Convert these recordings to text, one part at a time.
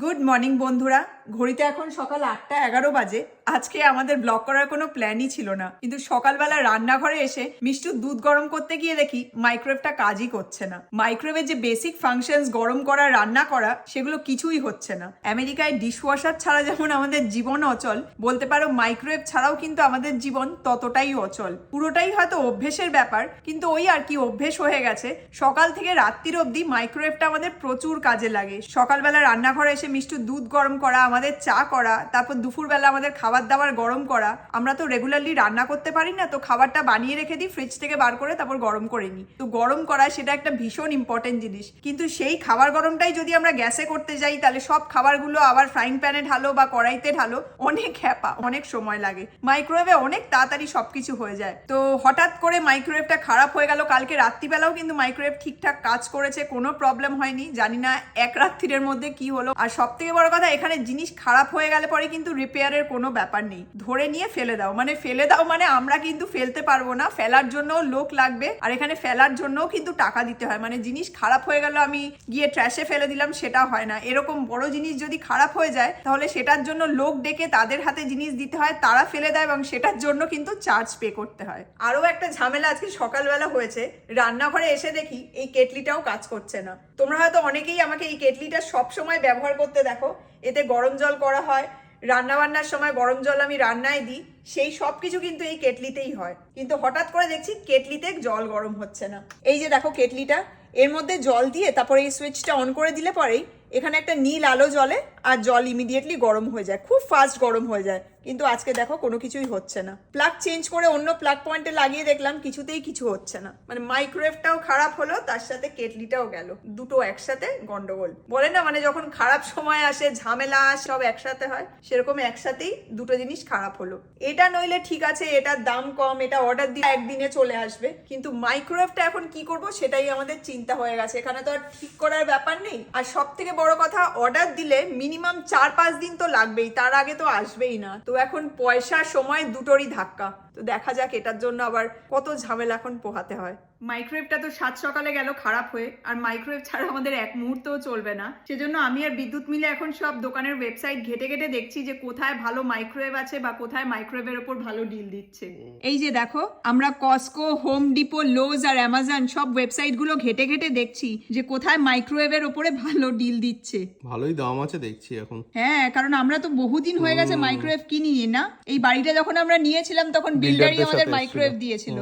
Good morning বন্ধুরা। ঘড়িতে এখন সকাল আটটা এগারো বাজে। আজকে আমাদের ব্লগ করার কোনো প্ল্যানই ছিল না। কিন্তু সকালবেলা রান্নাঘরে এসে মিষ্টুর দুধ গরম করতে গিয়ে দেখি মাইক্রোওয়েভটা কাজই করছে না। মাইক্রোওয়েভের যে বেসিক ফাংশনস গরম করা, রান্না করা, সেগুলো কিছুই হচ্ছে না। আমেরিকায় ডিশওয়াশার ছাড়া যেমন আমাদের জীবন অচল, বলতে পারো মাইক্রোওয়েভ ছাড়াও কিন্তু আমাদের জীবন ততটাই অচল। পুরোটাই হয়তো অভ্যেসের ব্যাপার, কিন্তু ওই আর কি অভ্যেস হয়ে গেছে। সকাল থেকে রাত্রির অবধি মাইক্রোওয়েভটা আমাদের প্রচুর কাজে লাগে। সকালবেলা রান্নাঘরে এসে মিষ্টু দুধ গরম করা আমাদের চা করা, তারপর দুপুরবেলা আমাদের খাবার দাবার গরম করা, আমরা তো রেগুলারলি রান্না করতে পারি না, তো খাবারটা বানিয়ে রেখে দিই ফ্রিজ থেকে বার করে তারপর গরম করে নিই। তো গরম করা সেটা একটা ভীষণ ইম্পর্টেন্ট জিনিস। কিন্তু সেই খাবার গরমটাই যদি আমরা গ্যাসে করতে যাই, তাহলে সব খাবারগুলো আবার ফ্রাইং প্যানে ঢালো বা কড়াইতে ঢালো, অনেক হ্যাপা অনেক সময় লাগে। মাইক্রোওয়েভে অনেক তাড়াতাড়ি সবকিছু হয়ে যায়। তো হঠাৎ করে মাইক্রোওয়েভটা খারাপ হয়ে গেল, কালকে রাত্রিবেলাও কিন্তু মাইক্রোওয়েভ ঠিকঠাক কাজ করেছে, কোনো প্রবলেম হয়নি। জানি না এক রাত্রির মধ্যে কি হলো। আর সব থেকে বড় কথা, এখানে জিনিস খারাপ হয়ে গেলে পরে কিন্তু রিপেয়ারের কোনো ব্যাপার নেই। ধরে নিয়ে ফেলে দাও। মানে ফেলে দাও মানে আমরা কিন্তু ফেলতে পারব না। ফেলার জন্য লোক লাগবে। আর এখানে ফেলার জন্যও কিন্তু টাকা দিতে হয়। মানে জিনিস খারাপ হয়ে গেল, আমি গিয়ে ট্র্যাশে ফেলে দিলাম, সেটা হয় না। এরকম বড় জিনিস যদি খারাপ হয়ে যায়, তাহলে সেটার জন্য লোক ডেকে তাদের হাতে জিনিস দিতে হয়, তারা ফেলে দেয় এবং সেটার জন্য কিন্তু চার্জ পে করতে হয়। আরও একটা ঝামেলা আজকে সকালবেলা হয়েছে। রান্নাঘরে এসে দেখি এই কেটলিটাও কাজ করছে না। তোমরা হয়তো অনেকেই আমাকে এই কেটলিটা সব সময় ব্যবহার করতে দেখো। এতে গরম জল করা হয়। রান্নাবান্নার সময় গরম জল আমি রান্নায় দিই। সেই সব কিছু কিন্তু এই কেটলিতেই হয়। কিন্তু হঠাৎ করে দেখছি কেটলিতে জল গরম হচ্ছে না। এই যে দেখো কেটলিটা, এর মধ্যে জল দিয়ে তারপরে এই সুইচটা অন করে দিলে পরেই এখানে একটা নীল আলো জ্বলে আর জল ইমিডিয়েটলি গরম হয়ে যায়। খুব ফাস্ট গরম হয়ে যায়। কিন্তু আজকে দেখো কোনো কিছুই হচ্ছে না। প্লাগ চেঞ্জ করে অন্য প্লাগ পয়েন্টে লাগিয়ে দেখলাম কিছুতেই কিছু হচ্ছে না। মানে মাইক্রোওয়েভটাও খারাপ হলো, তার সাথে কেটলিটাও গেল। দুটো একসাথে গন্ডগোল। বলে না মানে যখন খারাপ সময় আসে, ঝামেলা সব একসাথে হয়, সেরকম একসাথেই দুটো জিনিস খারাপ হলো। এটা নইলে ঠিক আছে এটার দাম কম, এটা অর্ডার দিয়ে একদিনে চলে আসবে। কিন্তু মাইক্রোওয়েভটা এখন কি করব, সেটাই আমাদের চিন্তা হয়ে গেছে। এখানে তো আর ঠিক করার ব্যাপার নেই। আর সব থেকে বড় কথা অর্ডার দিলে মিনিমাম চার পাঁচ দিন তো লাগবেই, তার আগে তো আসবেই না। তো এখন পয়সা, সময় দুটোরই ধাক্কা। তো দেখা যাক এটার জন্য আবার কত ঝামেলা এখন পোহাতে হয়। মাইক্রোওয়েভটা তো সাত সকালে গেল খারাপ হয়ে আর মাইক্রোওয়েভ ছাড়া আমাদের এক মুহূর্তও চলবে না। সেজন্য আমি আর বিদ্যুৎ মিলে এখন সব দোকানের ওয়েবসাইট ঘেটে ঘেটে দেখছি যে কোথায় ভালো মাইক্রোওয়েভ আছে বা কোথায় মাইক্রোওয়েভের ওপর ভালো ডিল দিচ্ছে। এই যে দেখো আমরা কস্কো হোম ডিপো লোজ আর অ্যামাজন সব ওয়েবসাইটগুলো ঘেটে ঘেটে দেখছি যে কোথায় মাইক্রোওয়েভের ওপরে ভালো ডিল দিচ্ছে। ভালোই দাম আছে দেখছি এখন। হ্যাঁ কারণ আমরা তো বহুদিন হয়ে গেছে মাইক্রোওয়েভ কিনি না। এই বাড়িটা যখন আমরা নিয়েছিলাম তখন বিল্ডারই আমাদের মাইক্রোওয়েভ দিয়েছিল।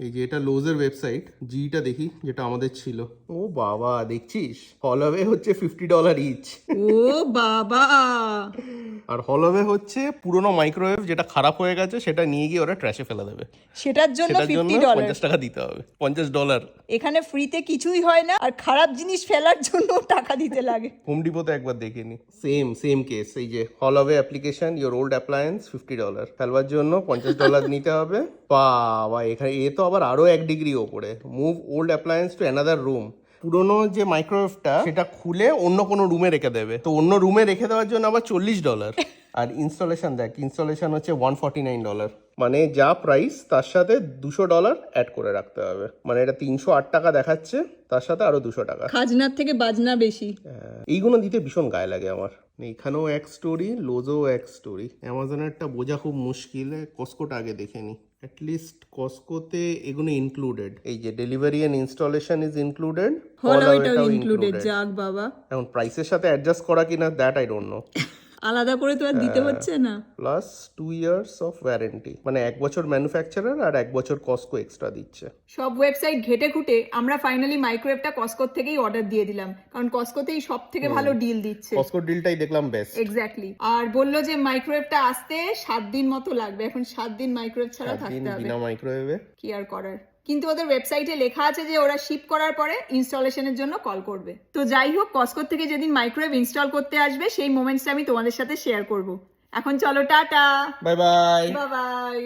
এই যে এটা লোজের ওয়েবসাইট জিটা দেখি যেটা আমাদের ছিল। ও বাবা দেখছিস? হলওয়ে হচ্ছে ফিফটি ডলার ইচ ও বাবা। আর হলওয়ে হচ্ছে পুরনো মাইক্রোওয়েভ যেটা খারাপ হয়ে গেছে সেটা নিয়ে গিয়ে ওরা ট্র্যাশে ফেলে দেবে। সেটার জন্য ফিফটি ডলার পঞ্চাশ টাকা দিতে হবে। পঞ্চাশ ডলার এখানে ফ্রিতে কিছুই হয় না আর খারাপ জিনিস ফেলার জন্য টাকা দিতে লাগে। হোম ডিপোতে একবার দেখে নি। সেম সেম কেস এই যে haul away application your old appliance fifty dollar ফেলবার জন্য পঞ্চাশ ডলার নিতে হবে। বাবা, এখানে এ তো আবার আরও এক ডিগ্রি ওপরে। Move old appliance to another room পুরোনো যে মাইক্রোওয়েভটা সেটা খুলে অন্য কোনো রুমে রেখে দেবে। তো অন্য রুমে রেখে দেওয়ার জন্য আবার চল্লিশ ডলার আর ইনস্টলেশন দেখ ইনস্টলেশন হচ্ছে ওয়ান ফর্টি নাইন ডলার মানে যা প্রাইস তার সাথে দুশো ডলার অ্যাড করে রাখতে হবে। মানে এটা তিনশো আট টাকা দেখাচ্ছে তার সাথে আরও দুশো টাকা। খাজনার থেকে বাজনা বেশি। হ্যাঁ, এইগুলো দিতে ভীষণ গায়ে লাগে আমার। এখানেও এক স্টোরি লোজও এক স্টোরি অ্যামাজনেরটা বোঝা খুব মুশকিল কস্কোটা আগে দেখে নি অ্যাটলিস্ট কস্কোতে এগুলো ইনক্লুডেড এই যে delivery and installation is included হলো এটাও ইনক্লুডেড যাক বাবা। এখন প্রাইসের সাথে অ্যাডজাস্ট করা কিনা দ্যাট আই ডোন্ট নো আলাদা করে তো আর দিতে হচ্ছে না। Plus two years of warranty মানে এক বছর ম্যানুফ্যাকচারার আর এক বছর কস্কো এক্সট্রা দিচ্ছে। সব ওয়েবসাইট ঘেটে খুঁটে আমরা ফাইনালি মাইক্রোওয়েভটা কস্কোর থেকেই অর্ডার দিয়ে দিলাম। কারণ কস্কোতেই সব থেকে ভালো ডিল দিচ্ছে। কস্কোর ডিলটাই দেখলাম বেস্ট এক্স্যাক্টলি আর বলল যে মাইক্রোওয়েভটা আসতে সাত দিন মতো লাগবে। এখন সাত দিন মাইক্রোওয়েভ ছাড়া থাকতে হবে। বিনা মাইক্রোওয়েভে কি আর করার? কিন্তু ওদের ওয়েবসাইটে লেখা আছে যে ওরা শিপ করার পরে ইনস্টলেশনের জন্য কল করবে। তো যাই হোক কস্কোর থেকে যেদিন মাইক্রোওয়েভ ইনস্টল করতে আসবে সেই মোমেন্টসটা আমি তোমাদের সাথে শেয়ার করব। এখন চলো tata! Bye bye bye bye